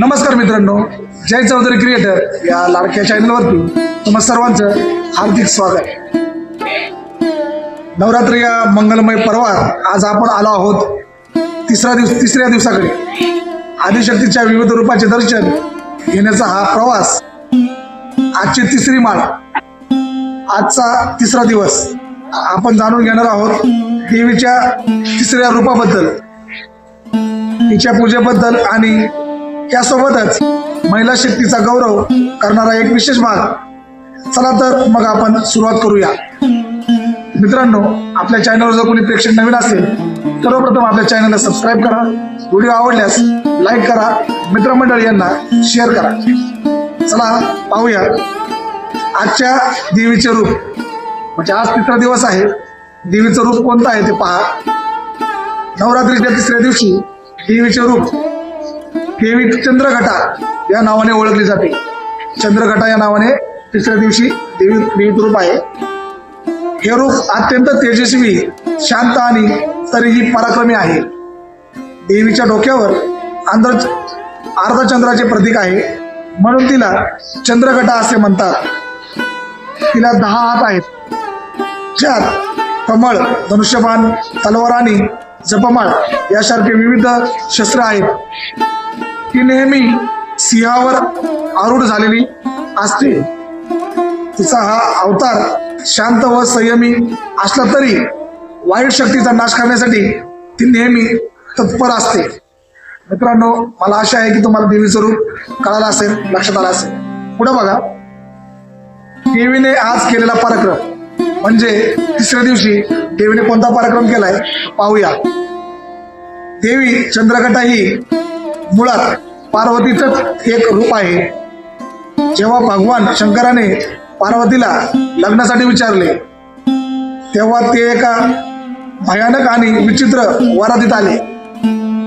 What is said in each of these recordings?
नमस्कार मित्रांनो जय चौधरी क्रिएटर या लाडक्या चॅनलवरती तुम्हा सर्वांचं हार्दिक स्वागत. नवरात्री या मंगलमय पर्वात आज आपण आलो आहोत तिसरा दिवस तिसऱ्या दिवसाकडे. आदिशक्तीच्या विविध रूपाचे दर्शन घेण्याचा हा प्रवास. आजची तिसरी माळ आजचा तिसरा दिवस. आपण जाणून घेणार आहोत देवीच्या तिसऱ्या रूपाबद्दल तिच्या पूजेबद्दल आणि यासोबतच महिला शक्तीचा गौरव करणारा एक विशेष भाग. चला तर मग आपण सुरुवात करूया. मित्रांनो आपल्या चॅनलवर जर कोणी प्रेक्षक नवीन असेल सर्वप्रथम आपल्या चॅनलला सबस्क्राईब करा. व्हिडिओ आवडल्यास लाईक करा. मित्रमंडळी यांना शेअर करा. चला पाहूया. आजच्या देवीचे रूप. म्हणजे आज तिसरा दिवस आहे. देवीचं रूप कोणतं आहे ते पहा. नवरात्रीच्या तिसऱ्या दिवशी देवीचे रूप देवी चंद्रघटा या नावाने ओळखली जाते. चंद्रघटा या नावाने तिसऱ्या दिवशी देवी देवीचं रूप आहे. हे रूप अत्यंत तेजस्वी शांत आणि तरीही पराक्रमी आहे. देवीच्या डोक्यावर आंध्र अर्धचंद्राचे प्रतीक आहे. म्हणून तिला चंद्रघटा असे म्हणतात. तिला दहा हात आहेत. ज्यात कमळ धनुष्यबाण तलवार आणि जपमाळ यासारखे विविध शस्त्र आहेत. ती नेहमी सिंहावर आरूढ झालेली असते. तिचा हा अवतार शांत व संयमी असला तरी वाईट शक्तीचा नाश करण्यासाठी ती नेहमी तत्पर असते. मित्रांनो मला आशा आहे की तुम्हाला देवीचं रूप कळालं असेल लक्षात आलं असेल. पुढे बघा. देवीने आज केलेला पराक्रम म्हणजे तिसऱ्या दिवशी देवीने कोणता पराक्रम केलाय? पाहूया. देवी चंद्रकटा ही मुळात पार्वतीचंच एक रूप आहे. जेव्हा भगवान शंकराने पार्वतीला लग्नासाठी विचारले तेव्हा ते एका भयानक आणि विचित्र वरातीत आले.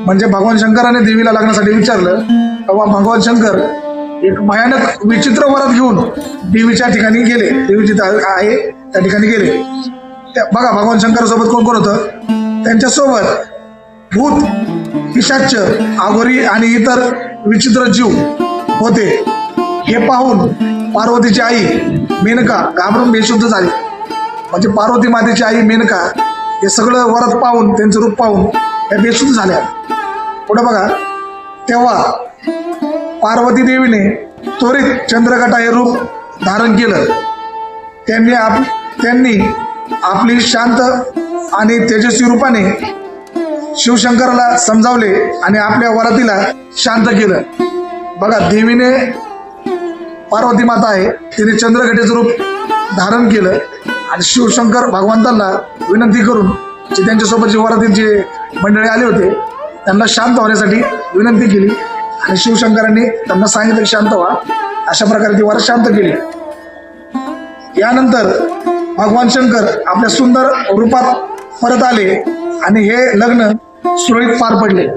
म्हणजे भगवान शंकराने देवीला लग्नासाठी विचारलं तेव्हा भगवान शंकर एक भयानक विचित्र वरात घेऊन देवीच्या ठिकाणी गेले. देवी जिथं आहे त्या ठिकाणी गेले. त्या- बघा भगवान शंकरासोबत कोण कोण होतं? त्यांच्यासोबत भूत पिशाच आगोरी आणि इतर विचित्र जीव होते. हे पाहून पार्वतीची आई मेनका घाबरून बेशुद्ध झाली. म्हणजे पार्वती मातेची आई मेनका हे सगळं वरत पाहून त्यांचं रूप पाहून त्या बेशुद्ध झाल्या. पुढे बघा. तेव्हा पार्वती देवीने त्वरित चंद्रकटा हे रूप धारण केलं. त्यांनी आप त्यांनी आपली शांत आणि तेजस्वी रूपाने शिवशंकराला समजावले आणि आपल्या वरातीला शांत केलं. बघा देवीने पार्वती माता आहे तिने चंद्रघटेचं रूप धारण केलं आणि शिवशंकर भगवंतांना विनंती करून जे त्यांच्यासोबत जे वरातील जे मंडळी आले होते त्यांना शांत होण्यासाठी विनंती केली आणि शिवशंकरांनी त्यांना सांगितलं शांत व्हा. अशा प्रकारे ती वरात शांत केली. यानंतर भगवान शंकर आपल्या सुंदर रूपात परत आले. आणि हे लग्न सुरळीत पार पडले.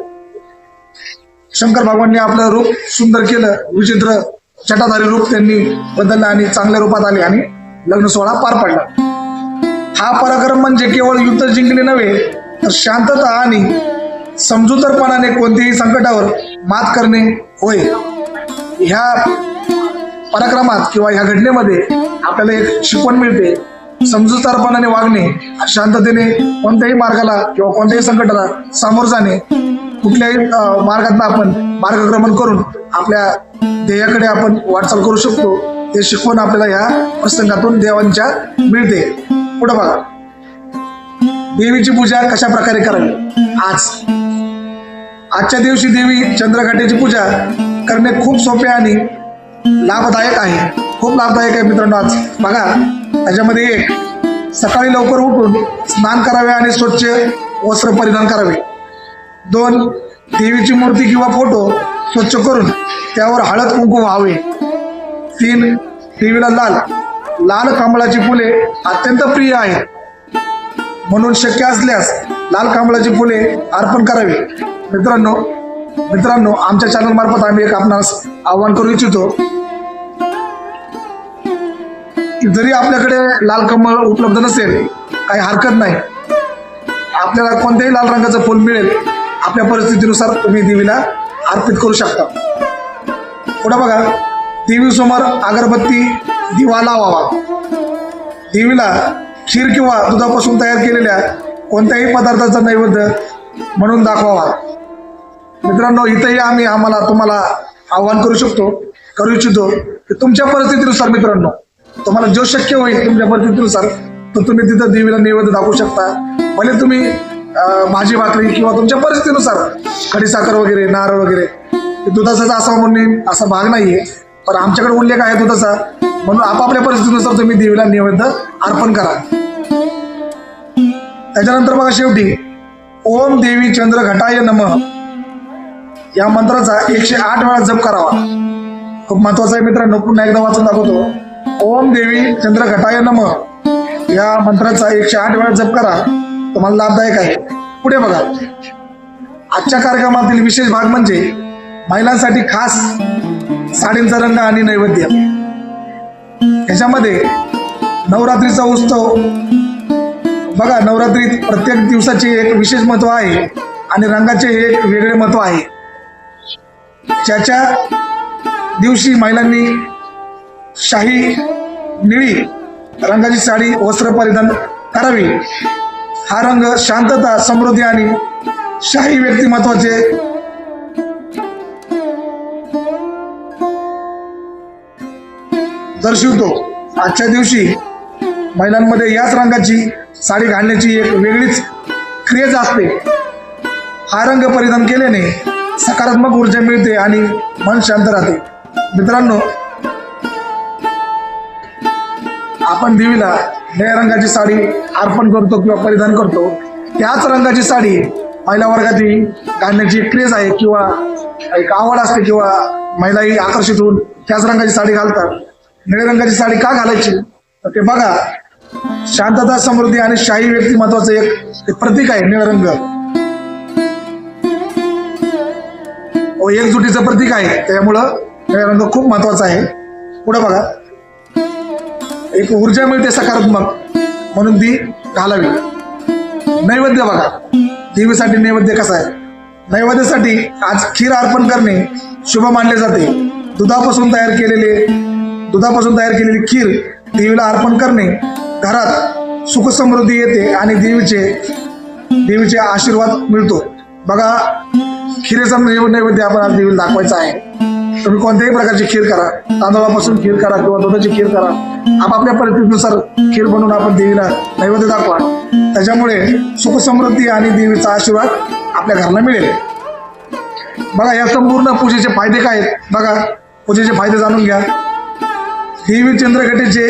शंकर भगवानने आपलं रूप सुंदर केलं विचित्र चटाधारी रूप त्यांनी बदललं आणि चांगल्या रूपात आले आणि लग्न सोहळा पार पडला. हा पराक्रम म्हणजे केवळ युद्ध जिंकणे नव्हे तर शांतता आणि समजूतरपणाने कोणत्याही संकटावर मात करणे होय. ह्या पराक्रमात किंवा ह्या घटनेमध्ये आपल्याला एक शिकवण मिळते. समजूतदारपणाने वागणे शांततेने कोणत्याही मार्गाला किंवा कोणत्याही संकटाला सामोर जाणे कुठल्याही मार्गात आपण मार्गक्रमण करून आपल्या ध्येयाकडे आपण वाटचाल करू शकतो हे शिकवण आपल्याला ह्या प्रसंगातून देवांच्या मिळते. पुढे बघा. देवीची पूजा कशा प्रकारे करावी? आज. आजच्या दिवशी देवी चंद्रघाटेची पूजा करणे खूप सोपे आणि लाभदायक आहे. खूप लाभदायक आहे मित्रांनो आज. बघा. त्याच्यामध्ये एक सकाळी लवकर उठून स्नान करावे आणि स्वच्छ वस्त्र परिधान करावे. दोन देवीची मूर्ती किंवा फोटो स्वच्छ करून त्यावर हळद कुंकू व्हावे. तीन देवीला लाल लाल कमळाची फुले अत्यंत प्रिय आहेत. म्हणून शक्य असल्यास लाल कमळाची फुले अर्पण करावी. मित्रांनो मित्रांनो आमच्या चॅनल मार्फत आम्ही एक आपणास आवाहन करू इच्छितो जरी आपल्याकडे लाल कमळ उपलब्ध नसेल काही हरकत नाही. आपल्याला कोणत्याही लाल रंगाचं फुल मिळेल आपल्या परिस्थितीनुसार तुम्ही देवीला अर्पित करू शकता. पुढं बघा देवीसमोर अगरबत्ती दिवा लावावा. देवीला खीर किंवा दुधापासून तयार केलेल्या कोणत्याही पदार्थाचा नैवेद्य म्हणून दाखवावा. मित्रांनो इथंही आम्ही आम्हाला तुम्हाला आव्हान करू शकतो करू इच्छितो की तुमच्या परिस्थितीनुसार मित्रांनो तुम्हाला जो शक्य होईल तुमच्या परिस्थितीनुसार तर तुम्ही तिथं देवीला नैवेद्य दाखवू शकता. भले तुम्ही भाजी भाकरी किंवा तुमच्या परिस्थितीनुसार खडीसाखर वगैरे नारळ वगैरे दुधाचा असा म्हणून असा भाग नाहीये. पण आमच्याकडे उल्लेख आहे दुधाचा. म्हणून आपापल्या परिस्थितीनुसार तुम्ही देवीला नैवेद्य अर्पण करा. त्याच्यानंतर बघा शेवटी ओम देवी चंद्र घटाय नम. या मंत्राचा एकशे आठ वेळा जप करावा. खूप महत्त्वाचा आहे मित्रांनो पुन्हा एकदा वाचून दाखवतो. ओम देवी चंद्र घटाय नम. या मंत्राचा एकशे आठ वेळा जप करा. तुम्हाला लाभदायक आहे. पुढे बघा. आजच्या कार्यक्रमातील विशेष भाग म्हणजे महिलांसाठी खास साडींचा रंग आणि नैवेद्य. याच्यामध्ये नवरात्रीचा उत्सव. बघा नवरात्रीत प्रत्येक दिवसाचे एक विशेष महत्त्व आहे आणि रंगाचे एक वेगळे महत्त्व आहे. ज्याच्या दिवशी महिलांनी शाही निळी रंगाची साडी वस्त्र परिधान करावी. हा रंग शांतता समृद्धी आणि शाही व्यक्तिमत्वाचे दर्शवतो. आजच्या दिवशी महिलांमध्ये याच रंगाची साडी घालण्याची एक वेगळीच क्रेज असते. हा रंग परिधान केल्याने सकारात्मक ऊर्जा मिळते आणि मन शांत राहते. मित्रांनो आपण देवीला निळ्या रंगाची साडी अर्पण करतो किंवा परिधान करतो त्याच रंगाची साडी महिला वर्गातही घालण्याची एक क्रेज आहे किंवा एक आवड असते किंवा महिलाही आकर्षित होऊन त्याच रंगाची साडी घालतात. निळ्या रंगाची साडी का घालायची? तर ते बघा शांतता समृद्धी आणि शाही व्यक्तिमत्वाचं एक प्रतीक आहे निळ रंग. हो, एकजुटीचं प्रतीक आहे. त्यामुळं निळा रंग खूप महत्त्वाचा आहे. पुढे बघा. एक ऊर्जा मिळते सकारात्मक. म्हणून ती घालावी. नैवेद्य बघा. देवीसाठी नैवेद्य कसा आहे? नैवेद्यासाठी आज खीर अर्पण करणे शुभ मानले जाते. दुधापासून तयार केलेले दुधापासून तयार केलेली खीर देवीला अर्पण करणे घरात सुख समृद्धी येते आणि देवीचे देवीचे आशीर्वाद मिळतो. बघा खिरेचा नैवेद्य आपण आज देवीला दाखवायचा आहे. तुम्ही कोणत्याही प्रकारची खीर करा. तांदळापासून खीर करा किंवा दुधाची खीर करा. आपापल्या परिस्थितीनुसार खीर बनवून आपण देवीला नैवेद्य दाखवा. त्याच्यामुळे सुख समृद्धी आणि देवीचा आशीर्वाद आपल्या घराला मिळेल. बघा या संपूर्ण पूजेचे फायदे काय आहेत? बघा पूजेचे फायदे जाणून घ्या. देवी चंद्रघटीचे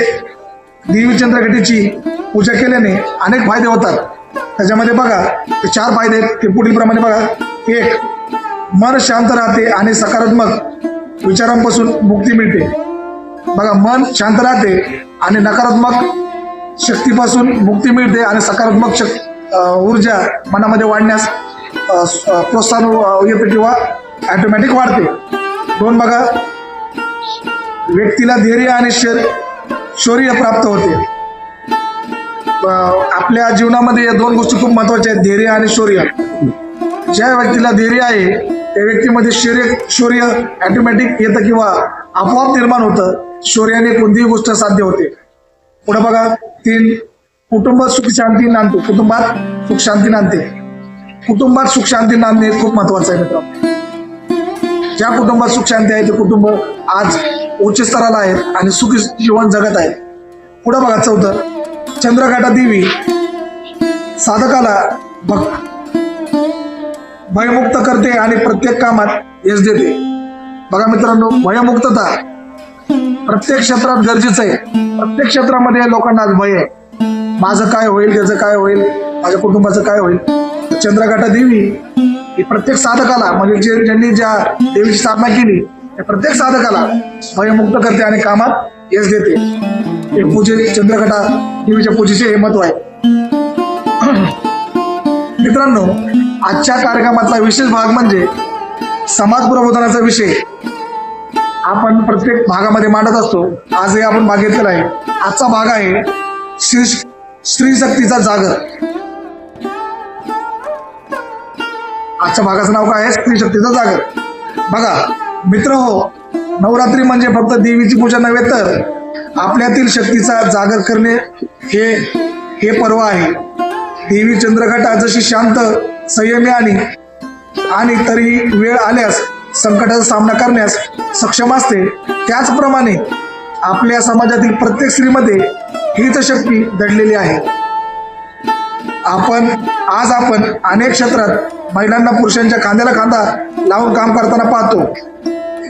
देवी चंद्रघटीची पूजा केल्याने अनेक फायदे होतात. त्याच्यामध्ये बघा ते चार फायदे आहेत. ते पुढील प्रमाणे बघा. एक मन शांत राहते आणि सकारात्मक विचारांपासून मुक्ती मिळते. बघा मन शांत राहते आणि नकारात्मक शक्तीपासून मुक्ती मिळते आणि सकारात्मक शक् ऊर्जा मनामध्ये वाढण्यास प्रोत्साहन येते किंवा ॲटोमॅटिक वाढते. दोन बघा व्यक्तीला धैर्य आणि शर शौर्य प्राप्त होते. आपल्या जीवनामध्ये या दोन गोष्टी खूप महत्त्वाच्या आहेत धैर्य आणि शौर्य. ज्या व्यक्तीला धैर्य आहे त्या व्यक्तीमध्ये शौर्य शौर्य ॲटोमॅटिक येतं किंवा आपोआप निर्माण होतं. शौर्याने कोणतीही गोष्ट साध्य होते. पुढे बघा तीन कुटुंब सुख शांती नांदतो. कुटुंबात सुख शांती नांदते. कुटुंबात सुख शांती नांदणे खूप महत्वाचं आहे मित्रांनो. ज्या कुटुंबात सुख शांती आहे ते कुटुंब आज उच्च स्तराला आहेत आणि सुखी जीवन जगत आहेत. पुढे बघा चौथं चंद्रघाटा देवी साधकाला भक भयमुक्त करते आणि प्रत्येक कामात यश देते. बघा मित्रांनो भयमुक्तता प्रत्येक क्षेत्रात गरजेचं आहे. प्रत्येक क्षेत्रामध्ये लोकांना आज भय आहे. माझं काय होईल त्याचं काय होईल माझ्या कुटुंबाचं काय होईल? तर चंद्रघाटा देवी ही प्रत्येक साधकाला म्हणजे जे ज्यांनी ज्या देवीची स्थापना केली त्या प्रत्येक साधकाला भयमुक्त करते आणि कामात यश देते. हे पूजे चंद्रघटा देवीच्या पूजेचे हे महत्त्व आहे. मित्रांनो आजच्या कार्यक्रमातला विशेष भाग म्हणजे समाज प्रबोधनाचा विषय. आपण प्रत्येक भागामध्ये मांडत असतो. आजही आपण भाग घेतलेला आहे. आजचा भाग आहे श्री स्त्री शक्तीचा जागर. आजच्या भागाचं नाव काय आहे? स्त्री शक्तीचा जागर. बघा मित्र हो नवरात्री म्हणजे फक्त देवीची पूजा नव्हे तर आपल्यातील शक्तीचा जागर करणे हे हे पर्व आहे. देवी चंद्रघटा जशी शांत संयमी आली आणि तरीही वेळ आल्यास संकटाचा सामना करण्यास सक्षम असते. त्याचप्रमाणे आपल्या समाजातील प्रत्येक स्त्रीमध्ये हीच शक्ती दडलेली आहे. आपण आज आपण अनेक क्षेत्रात महिलांना पुरुषांच्या खांद्याला खांदा लावून काम करताना पाहतो.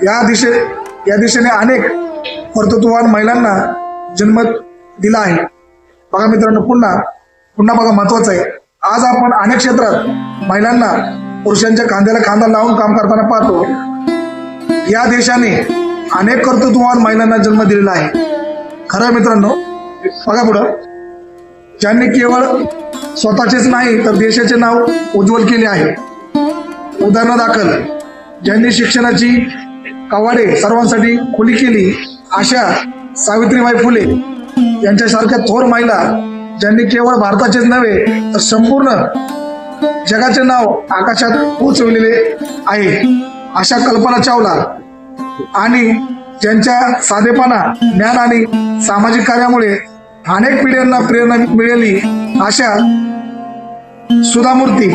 या दिशे या दिशेने अनेक कर्तृत्ववान महिलांना जन्म दिला आहे. बघा मित्रांनो पुन्हा पुन्हा बघा महत्वाचं आहे. आज आपण अनेक क्षेत्रात महिलांना पुरुषांच्या खांद्याला खांदा लावून काम करताना पाहतो. या देशाने अनेक कर्तृत्ववान महिलांना जन्म दिलेला आहे. खरं मित्रांनो बघा पुढं. ज्यांनी केवळ स्वतःचेच नाही तर देशाचे नाव उज्ज्वल केले आहे. उदाहरण दाखल. ज्यांनी शिक्षणाची कवाडे सर्वांसाठी खुली केली अशा सावित्रीबाई फुले यांच्यासारख्या थोर महिला ज्यांनी केवळ भारताचेच नव्हे तर संपूर्ण जगाचे नाव आकाशात पोहोचवलेले आहे. अशा कल्पना चावला. आणि ज्यांच्या साधेपणा ज्ञान आणि सामाजिक कार्यामुळे अनेक पिढ्यांना प्रेरणा मिळाली अशा सुधामूर्ती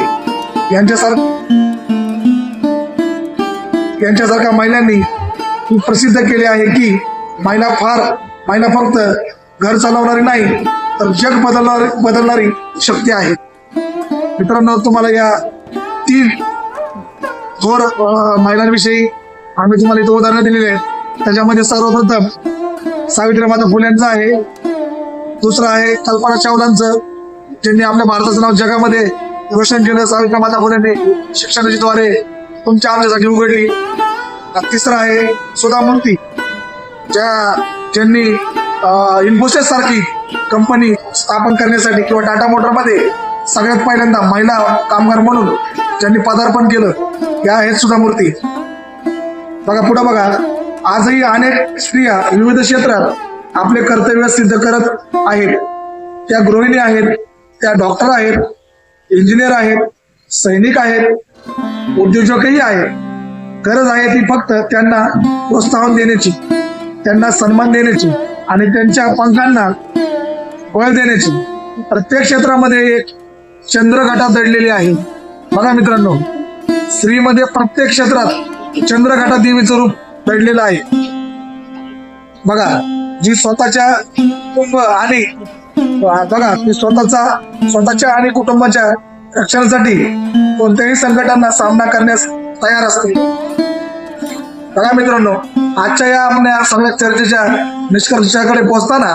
यांच्यासार यांच्यासारख्या महिलांनी प्रसिद्ध केले आहे की महिला फार महिला फक्त घर चालवणारी नाही तर जग बदलणारी बदलणारी शक्ती आहे. मित्रांनो तुम्हाला या तीन थोर महिलांविषयी आम्ही तुम्हाला इथं उदाहरणं दिलेली आहेत. त्याच्यामध्ये सर्वप्रथम सावित्रीमाता फुल्यांचं आहे. दुसरं आहे कल्पना चावलांचं. ज्यांनी आपल्या भारताचं नाव जगामध्ये रोशन केलं सावित्रीमाता फुल्यांनी शिक्षणाची द्वारे तुमच्या आमच्यासाठी उघडली. तिसरं आहे सुधा मूर्ती ज्या ज्यांनी इन्फोसिस सारखी कंपनी स्थापन करण्यासाठी किंवा टाटा मोटरमध्ये सगळ्यात पहिल्यांदा महिला कामगार म्हणून ज्यांनी पदार्पण केलं या आहेत सुधा मूर्ती. बघा पुढे बघा. आजही अनेक स्त्रिया विविध क्षेत्रात आपले कर्तव्य सिद्ध करत आहेत. त्या गृहिणी आहेत त्या डॉक्टर आहेत इंजिनियर आहेत सैनिक आहेत उद्योजकही आहेत. गरज आहे ती फक्त त्यांना प्रोत्साहन देण्याची त्यांना सन्मान देण्याची. आणि त्यांच्या पंखांना बळ देण्याची प्रत्येक क्षेत्रामध्ये एक चंद्रघटा दडलेली आहे. बघा मित्रांनो स्त्रीमध्ये प्रत्येक क्षेत्रात चंद्रघटा देवीचं रूप दडलेलं आहे. बघा जी स्वतःच्या कुटुंब आणि बघा ती स्वतःचा स्वतःच्या आणि कुटुंबाच्या रक्षणासाठी कोणत्याही संकटांना सामना करण्यास तयार असते. बघा मित्रांनो आजच्या या आपल्या सगळ्या चर्चेच्या निष्कर्षाकडे पोहोचताना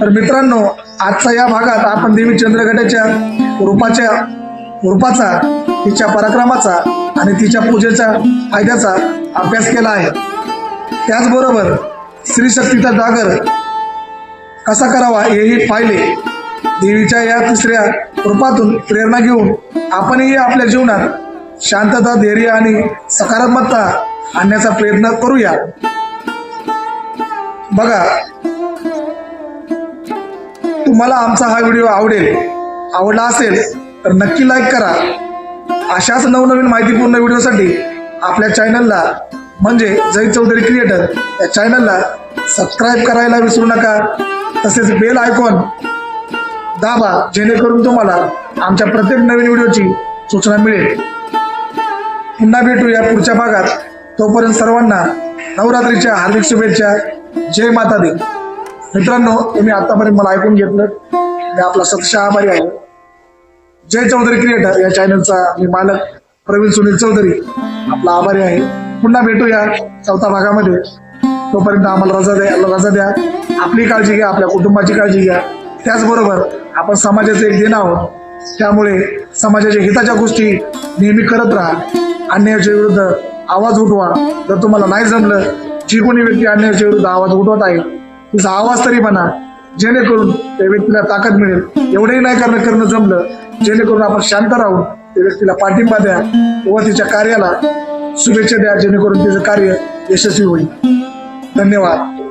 तर मित्रांनो आजच्या या भागात आपण देवी चंद्रगटाच्या रूपाच्या रूपाचा तिच्या पराक्रमाचा आणि तिच्या पूजेचा फायद्याचा अभ्यास केला आहे. त्याचबरोबर स्त्रीशक्तीचा जागर कसा करावा हेही पाहिले. देवीच्या या तिसऱ्या रूपातून प्रेरणा घेऊन आपणही आपल्या जीवनात शांतता धैर्य आणि सकारात्मकता आणण्याचा प्रयत्न करूया. बघा तुम्हाला आमचा हा व्हिडिओ आवडेल आवडला असेल तर नक्की लाईक करा. अशाच नवनवीन माहितीपूर्ण व्हिडिओसाठी आपल्या चॅनलला म्हणजे जय चौधरी क्रिएटर या चॅनलला सबस्क्राईब करायला विसरू नका. तसेच बेल आयकॉन दाबा जेणेकरून तुम्हाला आमच्या प्रत्येक नवीन व्हिडिओची सूचना मिळेल. पुन्हा भेटूया पुढच्या भागात. तोपर्यंत सर्वांना नवरात्रीच्या हार्दिक शुभेच्छा. जय माता दे. मित्रांनो तुम्ही आतापर्यंत मला ऐकून घेतलं. मी आपला सतशा आभारी आहे. जय चौधरी क्रिएटर या चॅनलचा मी मालक प्रवीण सुनील चौधरी. आपला आभारी आहे. पुन्हा भेटूया चौथा भागामध्ये. तोपर्यंत आम्हाला रजा द्या रजा द्या. आपली काळजी घ्या आपल्या कुटुंबाची काळजी घ्या. त्याचबरोबर आपण समाजाचे एक देण आहोत. त्यामुळे समाजाच्या हिताच्या गोष्टी नेहमी करत राहा. अन्यायाच्या विरुद्ध आवाज उठवा. जर तुम्हाला नाही जमलं जी कोणी व्यक्ती अन्यायाच्या विरुद्ध आवाज उठवत आहे तिचा आवाज तरी म्हणा. जेणेकरून त्या व्यक्तीला ताकद मिळेल. एवढंही नाही करणं करणं जमलं जेणेकरून आपण शांत राहून त्या व्यक्तीला पाठिंबा द्या किंवा तिच्या कार्याला शुभेच्छा द्या जेणेकरून तिचं कार्य यशस्वी होईल. धन्यवाद.